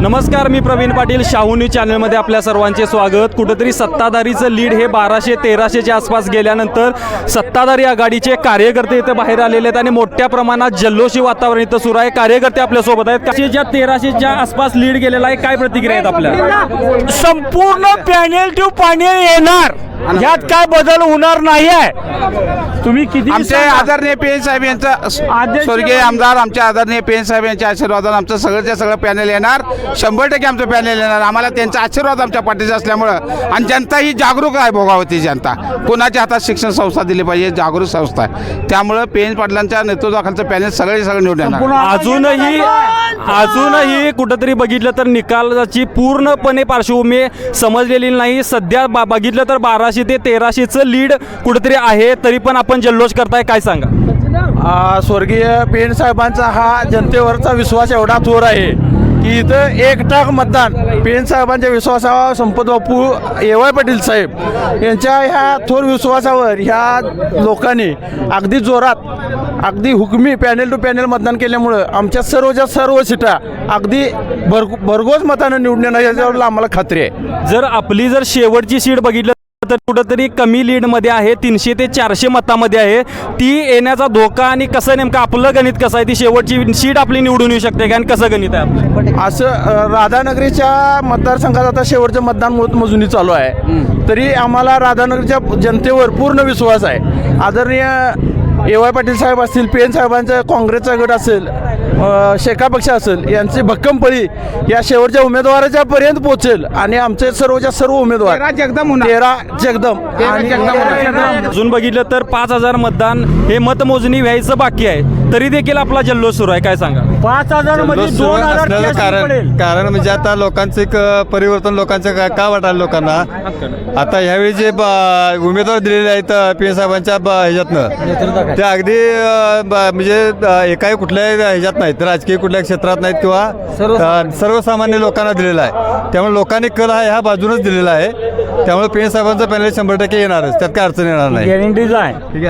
नमस्कार मी प्रवीण पाटील शाहू न्यूज चॅनलमध्ये आपल्या सर्वांचे स्वागत. कुठंतरी सत्ताधारीचं लीड हे बाराशे तेराशेच्या आसपास गेल्यानंतर सत्ताधारी आघाडीचे कार्यकर्ते इथं बाहेर आलेले आहेत आणि मोठ्या प्रमाणात जल्लोषी वातावरण इथं सुरू आहे. कार्यकर्ते आपल्यासोबत आहेत. काशीच्या तेराशेच्या आसपास लीड गेलेला आहे. काय प्रतिक्रिया आहेत आपल्या? संपूर्ण पॅनेल टू पॅनेल येणार. यात काय बदल होणार नाही आहे. तुम्ही किती आमचे. आदरणीय पेन साहेब यांचा स्वर्गीय आमदार आमचे आदरणीय पेन साहेब यांच्या आशीर्वादानं आमचं सगळंच्या सगळं पॅनल येणार. शंभर टक्के आमचं पॅनल येणार. आम्हाला त्यांचा आशीर्वाद आमच्या पाठीचा असल्यामुळं आणि जनता ही जागरूक आहे भोगावती जनता. कोणाच्या हातात शिक्षण संस्था दिली पाहिजे जागरूक संस्था आहे. त्यामुळं पेन पाटलांच्या नेतृत्वाखालचं पॅनल सगळे सगळं निवडून येणार. अजूनही अजूनही कुठंतरी बघितलं तर निकालाची पूर्णपणे पार्श्वभूमी समजलेली नाही. सध्या बघितलं तर बाराशे ते तेराशेचं लीड कुठंतरी आहे तरी पण आपण जल्लोष करताय काय सांगा? स्वर्गीय पेन साहेबांचा हा जनतेवरचा विश्वास एवढा थोर आहे की इथं एक टाक मतदान. पेन साहेबांच्या विश्वासावर संपत बापू ए वाय पाटील साहेब यांच्या ह्या थोर विश्वासावर ह्या लोकांनी अगदी जोरात अगदी हुकमी पॅनेल टू पॅनेल मतदान केल्यामुळं आमच्या सर्वच्या सर्व सीटा अगदी भर भरघोस मतानं याच्यावर आम्हाला खात्री आहे. जर आपली जर शेवटची सीट बघितलं तर कुठंतरी कमी लीडमध्ये आहे तीनशे ते चारशे मतामध्ये आहे. ती येण्याचा धोका आणि कसं नेमकं आपलं गणित कसं आहे ती शेवटची सीट आपली निवडून येऊ शकते का? आणि कसं गणित आहे आपलं? असं राधानगरीच्या मतदारसंघात आता शेवटचं मतदान मतमोजणी चालू आहे. तरी आम्हाला राधानगरच्या जनतेवर पूर्ण विश्वास आहे. आदरणीय ए वाय पाटील साहेब असतील पी एन साहेबांचा काँग्रेसचा गट असेल शेका पक्ष असेल यांची भक्कम पळी या शेवटच्या उमेदवाराच्या पर्यंत पोहोचेल आणि आमचे सर्वच्या सर्व उमेदवार तेरा जगदम होणार. तेरा जगदम आणि. अजून बघितलं तर पाच हजार मतदान हे मतमोजणी व्हायचं बाकी आहे. तरी देखील आपला जल्लोष सुरू आहे. काय सांगा? पाच हजारमध्ये जल्लोष दोन सुरू हजार असण्याचं केस कारण पडेल. कारण म्हणजे आता लोकांचं एक परिवर्तन लोकांचं का का वाटायला लोकांना? आता ह्यावेळी जे ब- उमेदवार दिलेले आहेत पी साहेबांच्या ब- ह्याच्यातनं ते अगदी अ, ब- म्हणजे अ, एकाही कुठल्याही ह्याच्यात नाहीत. राजकीय कुठल्या क्षेत्रात नाहीत किंवा सर्वसामान्य लोकांना दिलेला आहे. त्यामुळे लोकांनी कल हा ह्या बाजूनच दिलेला आहे. त्यामुळे पी साहेबांचा पॅनल शंभर टक्के येणारच. त्यात काय अडचण येणार नाही. गॅरंटीज आहे.